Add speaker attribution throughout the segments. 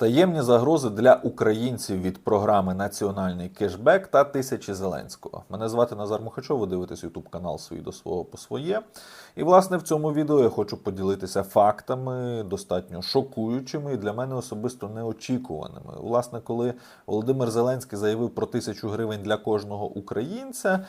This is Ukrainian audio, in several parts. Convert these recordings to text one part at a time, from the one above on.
Speaker 1: Таємні загрози для українців від програми Національний кешбек та тисячі Зеленського. Мене звати Назар Мухачов, ви дивитесь Ютуб канал свій до свого по своє. І власне в цьому відео я хочу поділитися фактами, достатньо шокуючими і для мене особисто неочікуваними. Власне, коли Володимир Зеленський заявив про тисячу гривень для кожного українця.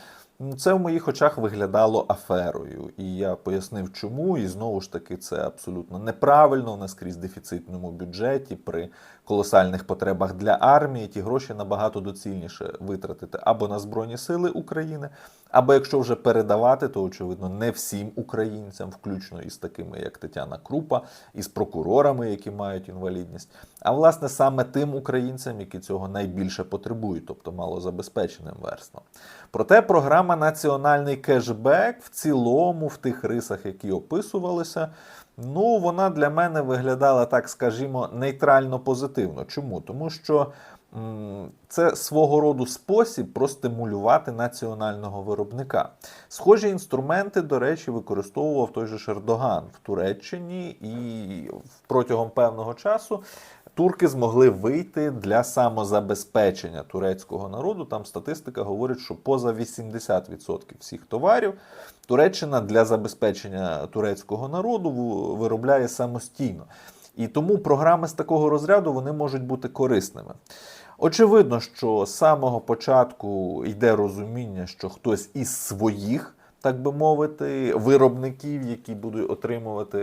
Speaker 1: Це в моїх очах виглядало аферою, і я пояснив, чому. І знову ж таки, це абсолютно неправильно. У нас дефіцитному бюджеті при колосальних потребах для армії ті гроші набагато доцільніше витратити або на Збройні Сили України, або якщо вже передавати, то очевидно не всім українцям, включно із такими, як Тетяна Крупа, із прокурорами, які мають інвалідність, а власне саме тим українцям, які цього найбільше потребують, тобто малозабезпеченим верствам. Проте програма Національний кешбек в цілому, в тих рисах, які описувалися, ну вона для мене виглядала, так скажімо, нейтрально позитивно. Чому? Тому що м, це свого роду спосіб простимулювати національного виробника. Схожі інструменти, до речі, використовував той же Шердоган в Туреччині, і протягом певного часу турки змогли вийти для самозабезпечення турецького народу. Там статистика говорить, що поза 80% всіх товарів Туреччина для забезпечення турецького народу виробляє самостійно. І тому програми з такого розряду вони можуть бути корисними. Очевидно, що з самого початку йде розуміння, що хтось із своїх, так би мовити, виробників, які будуть отримувати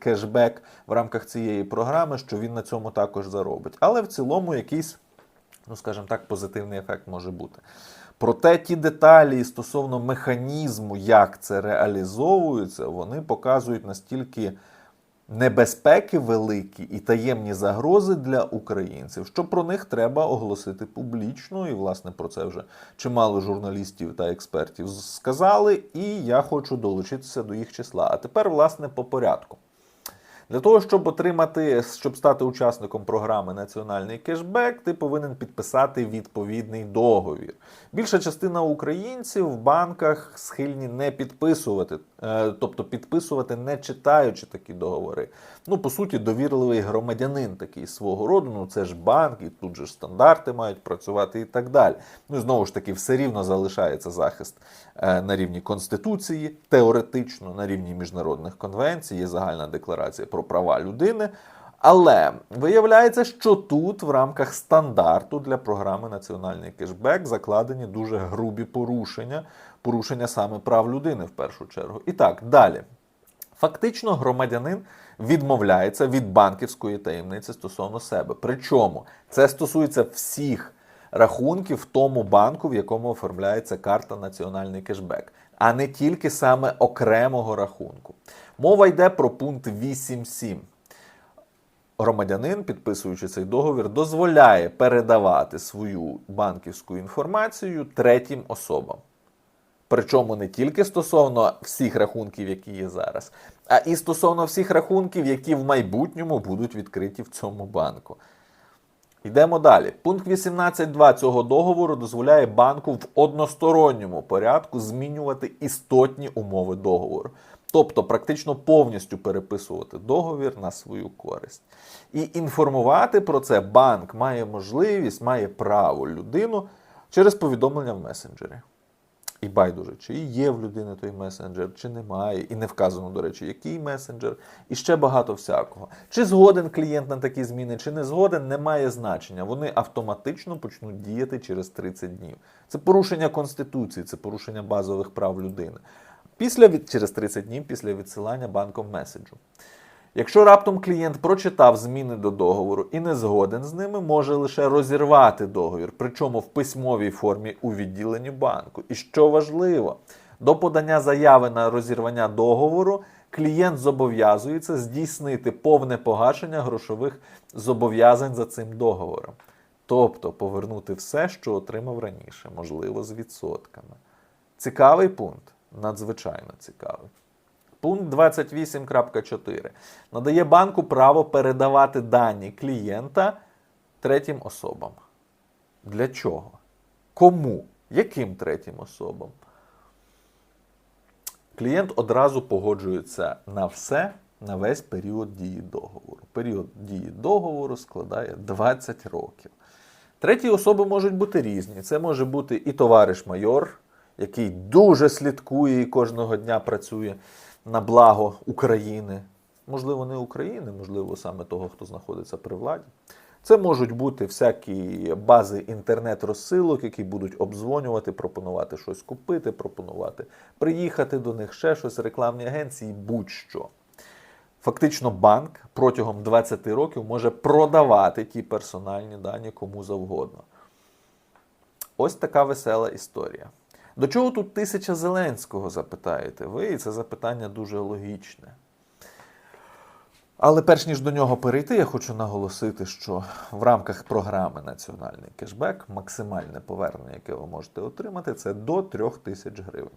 Speaker 1: кешбек в рамках цієї програми, що він на цьому також заробить. Але в цілому якийсь, ну скажімо так, позитивний ефект може бути. Проте ті деталі стосовно механізму, як це реалізовується, вони показують настільки небезпеки великі і таємні загрози для українців, що про них треба оголосити публічно. І, власне, про це вже чимало журналістів та експертів сказали, і я хочу долучитися до їх числа. А тепер, власне, по порядку. Для того, щоб отримати, щоб стати учасником програми Національний кешбек, ти повинен підписати відповідний договір. Більша частина українців в банках схильні не підписувати, е, тобто підписувати не читаючи такі договори. Ну, по суті, довірливий громадянин такий свого роду. Ну це ж банк, і тут же стандарти мають працювати і так далі. Ну і знову ж таки, все рівно залишається захист е, на рівні конституції, теоретично на рівні міжнародних конвенцій, є загальна декларація про права людини. Але виявляється, що тут в рамках стандарту для програми Національний кешбек закладені дуже грубі порушення, порушення саме прав людини в першу чергу. І так, далі. Фактично, громадянин відмовляється від банківської таємниці стосовно себе. Причому це стосується всіх рахунків в тому банку, в якому оформляється карта Національний кешбек, а не тільки саме окремого рахунку. Мова йде про пункт 8.7 громадянин, підписуючи цей договір, дозволяє передавати свою банківську інформацію третім особам. Причому не тільки стосовно всіх рахунків, які є зараз, а і стосовно всіх рахунків, які в майбутньому будуть відкриті в цьому банку. Йдемо далі. Пункт 18.2 цього договору дозволяє банку в односторонньому порядку змінювати істотні умови договору. Тобто практично повністю переписувати договір на свою користь. І інформувати про це банк має можливість, має право людину через повідомлення в месенджері. І байдуже, чи є в людини той месенджер, чи немає, і не вказано, до речі, який месенджер, і ще багато всякого. Чи згоден клієнт на такі зміни, чи не згоден, не має значення. Вони автоматично почнуть діяти через 30 днів. Це порушення конституції, це порушення базових прав людини. Після через 30 днів після відсилання банком меседжу. Якщо раптом клієнт прочитав зміни до договору і не згоден з ними, може лише розірвати договір, причому в письмовій формі у відділенні банку. І що важливо, до подання заяви на розірвання договору клієнт зобов'язується здійснити повне погашення грошових зобов'язань за цим договором. Тобто повернути все, що отримав раніше, можливо, з відсотками. Цікавий пункт, надзвичайно цікавий. Пункт 28.4 надає банку право передавати дані клієнта третім особам. Для чого? Кому? Яким третім особам? Клієнт одразу погоджується на все, на весь період дії договору. Період дії договору складає 20 років. Треті особи можуть бути різні. Це може бути і товариш майор, який дуже слідкує і кожного дня працює на благо України. Можливо, не України, можливо, саме того, хто знаходиться при владі. Це можуть бути всякі бази інтернет-розсилок, які будуть обдзвонювати, пропонувати щось купити, пропонувати приїхати до них, ще щось, рекламні агенції, будь-що. Фактично, банк протягом 20 років може продавати ті персональні дані кому завгодно. Ось така весела історія. До чого тут тисяча Зеленського, запитаєте ви? І це запитання дуже логічне. Але перш ніж до нього перейти, я хочу наголосити, що в рамках програми Національний кешбек максимальне повернення, яке ви можете отримати, це до 3 тисяч гривень.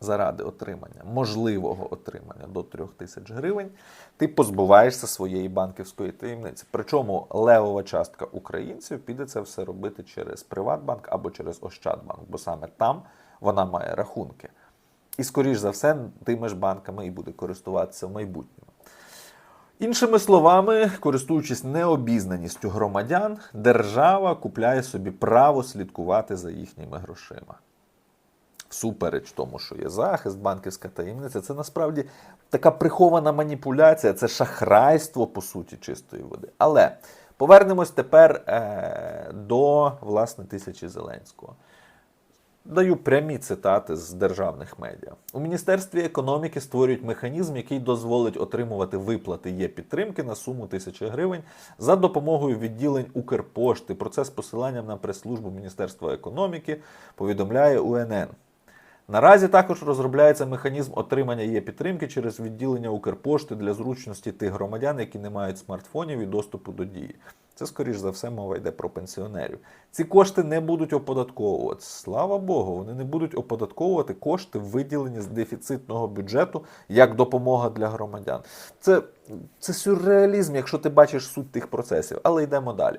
Speaker 1: Заради отримання, можливого отримання до 3 тисяч гривень, ти позбуваєшся своєї банківської таємниці. Причому левова частка українців піде це все робити через Приватбанк або через Ощадбанк, бо саме там вона має рахунки. І, скоріш за все, тими ж банками і буде користуватися в майбутньому. Іншими словами, користуючись необізнаністю громадян, держава купляє собі право слідкувати за їхніми грошима. Всупереч тому, що є захист, банківська таємниця, це насправді така прихована маніпуляція, це шахрайство, по суті, чистої води. Але повернемось тепер е, до власне тисячі Зеленського. Даю прямі цитати з державних медіа. У Міністерстві економіки створюють механізм, який дозволить отримувати виплати є підтримки на суму тисячі гривень за допомогою відділень Укрпошти. Про це з посиланням на прес-службу Міністерства економіки повідомляє УНН. Наразі також розробляється механізм отримання є підтримки через відділення Укрпошти для зручності тих громадян, які не мають смартфонів і доступу до дії. Це, скоріш за все, мова йде про пенсіонерів. Ці кошти не будуть оподатковувати. Слава Богу, вони не будуть оподатковувати кошти, виділені з дефіцитного бюджету як допомога для громадян. Це, це сюрреалізм, якщо ти бачиш суть тих процесів. Але йдемо далі.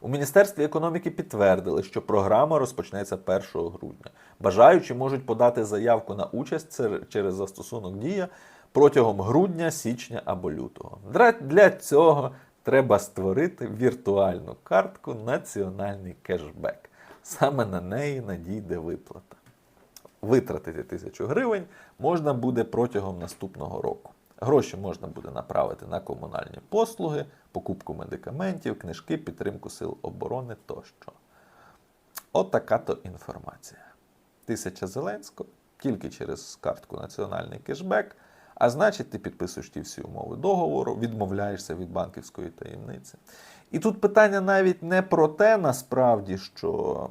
Speaker 1: У Міністерстві економіки підтвердили, що програма розпочнеться 1 грудня. Бажаючі можуть подати заявку на участь через застосунок Дія протягом грудня, січня або лютого. Для цього треба створити віртуальну картку Національний кешбек. Саме на неї надійде виплата. Витратити тисячу гривень можна буде протягом наступного року. Гроші можна буде направити на комунальні послуги, покупку медикаментів, книжки, підтримку сил оборони тощо. От то інформація. Тисяча Зеленського тільки через картку Національний кешбек. А значить, ти підписуєш ті всі умови договору, відмовляєшся від банківської таємниці. І тут питання навіть не про те, насправді, що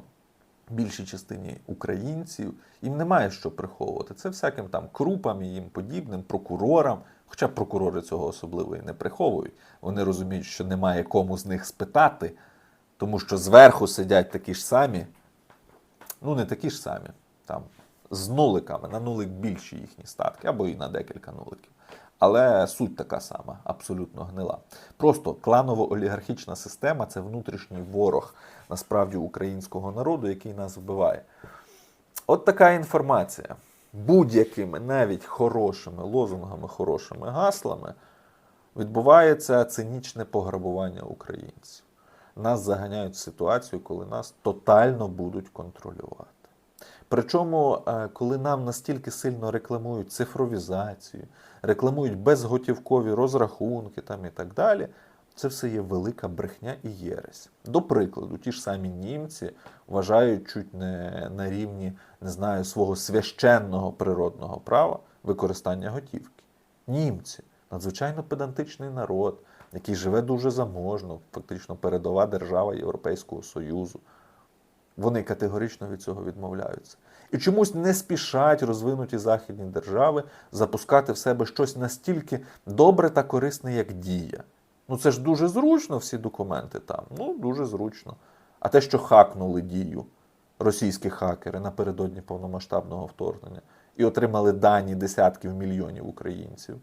Speaker 1: більшій частині українців їм немає що приховувати. Це всяким там крупам і їм подібним, прокурорам. Хоча прокурори цього особливо і не приховують. Вони розуміють, що немає кому з них спитати, тому що зверху сидять такі ж самі, ну не такі ж самі, там з нуликами, на нулик більші їхні статки, або і на декілька нуликів. Але суть така сама, абсолютно гнила. Просто кланово-олігархічна система це внутрішній ворог насправді українського народу, який нас вбиває. От така інформація. Будь-якими навіть хорошими лозунгами, хорошими гаслами відбувається цинічне пограбування українців. Нас заганяють в ситуацію, коли нас тотально будуть контролювати. Причому, е, коли нам настільки сильно рекламують цифровізацію, рекламують безготівкові розрахунки там і так далі, це все є велика брехня і єресь. До прикладу, ті ж самі німці вважають чуть не на рівні, не знаю, свого священного природного права використання готівки. Німці надзвичайно педантичний народ, який живе дуже заможно, фактично передова держава Європейського Союзу. Вони категорично від цього відмовляються. І чомусь не спішать розвинуті західні держави запускати в себе щось настільки добре та корисне, як дія. Ну це ж дуже зручно, всі документи там. Ну, дуже зручно. А те, що хакнули дію російські хакери напередодні повномасштабного вторгнення і отримали дані десятків мільйонів українців,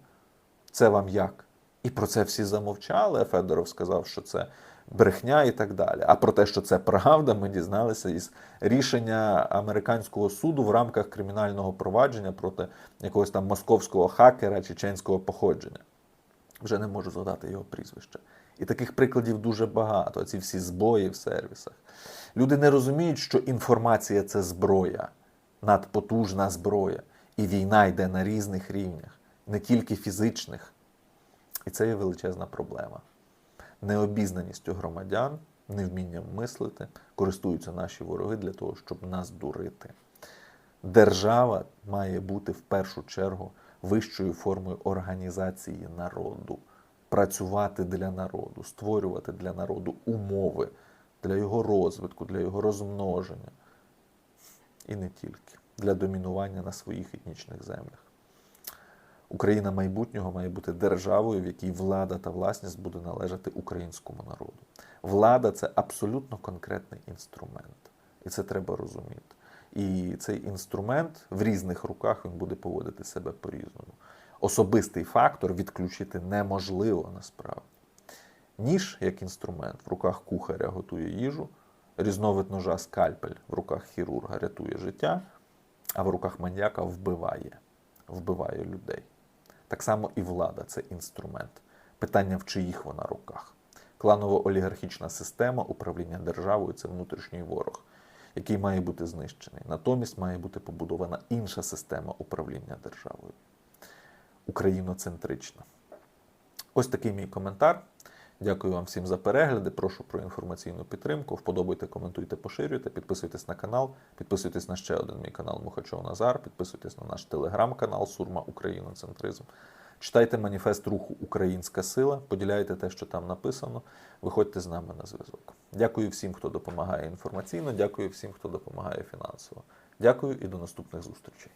Speaker 1: це вам як? І про це всі замовчали. Федоров сказав, що це брехня і так далі. А про те, що це правда, ми дізналися із рішення американського суду в рамках кримінального провадження проти якогось там московського хакера чеченського походження. Вже не можу згадати його прізвище. І таких прикладів дуже багато. Ці всі збої в сервісах. Люди не розуміють, що інформація це зброя, надпотужна зброя. І війна йде на різних рівнях, не тільки фізичних. І це є величезна проблема. Необізнаністю громадян, невмінням мислити, користуються наші вороги для того, щоб нас дурити. Держава має бути в першу чергу вищою формою організації народу, працювати для народу, створювати для народу умови для його розвитку, для його розмноження. І не тільки для домінування на своїх етнічних землях. Україна майбутнього має бути державою, в якій влада та власність буде належати українському народу. Влада це абсолютно конкретний інструмент, і це треба розуміти. І цей інструмент в різних руках він буде поводити себе по-різному. Особистий фактор відключити неможливо насправді. Ніж як інструмент в руках кухаря готує їжу, різновид ножа скальпель в руках хірурга рятує життя, а в руках маньяка вбиває, вбиває людей. Так само і влада це інструмент. Питання, в чиїх вона руках. Кланово-олігархічна система управління державою це внутрішній ворог, який має бути знищений. Натомість має бути побудована інша система управління державою. Україноцентрична. Ось такий мій коментар. Дякую вам всім за перегляди. Прошу про інформаційну підтримку. Вподобайте, коментуйте, поширюйте, підписуйтесь на канал, підписуйтесь на ще один мій канал Мухачов Назар, підписуйтесь на наш телеграм-канал Сурма Україноцентризм. Читайте маніфест руху Українська сила, поділяйте те, що там написано. Виходьте з нами на зв'язок. Дякую всім, хто допомагає інформаційно. Дякую всім, хто допомагає фінансово. Дякую і до наступних зустрічей.